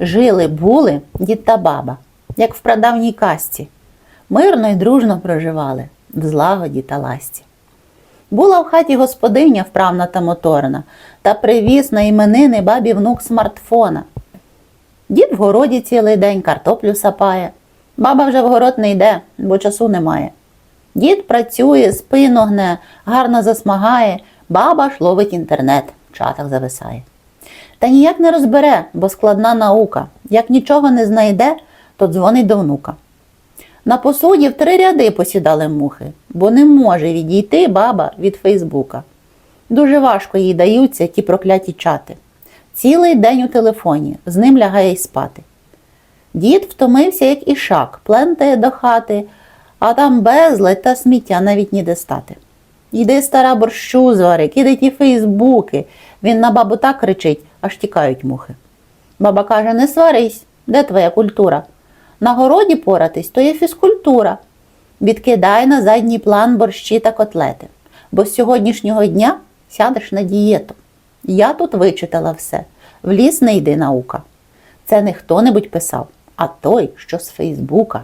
Жили були дід та баба, як в прадавній касті. Мирно й дружно проживали в злагоді та ласті. Була в хаті господиня вправна та моторна, та привіз на іменини бабі внук смартфона. Дід в городі цілий день картоплю сапає. Баба вже в город не йде, бо часу немає. Дід працює, спину гне, гарно засмагає, баба ж ловить інтернет, в чатах зависає. Та ніяк не розбере, бо складна наука. Як нічого не знайде, то дзвонить до внука. На посуді в три ряди посідали мухи, бо не може відійти баба від Фейсбука. Дуже важко їй даються ті прокляті чати. Цілий день у телефоні, з ним лягає й спати. Дід втомився, як ішак, плентає до хати, а там безлад та сміття навіть ніде стати. Йди, стара борщу звари, кидай ті фейсбуки. Він на бабу так кричить, аж тікають мухи. Баба каже: не сварись, де твоя культура? На городі поратись, то є фізкультура. Відкидай на задній план борщі та котлети, бо з сьогоднішнього дня сядеш на дієту. Я тут вичитала все. В ліс не йди наука. Це не хто-небудь писав, а той, що з Фейсбука.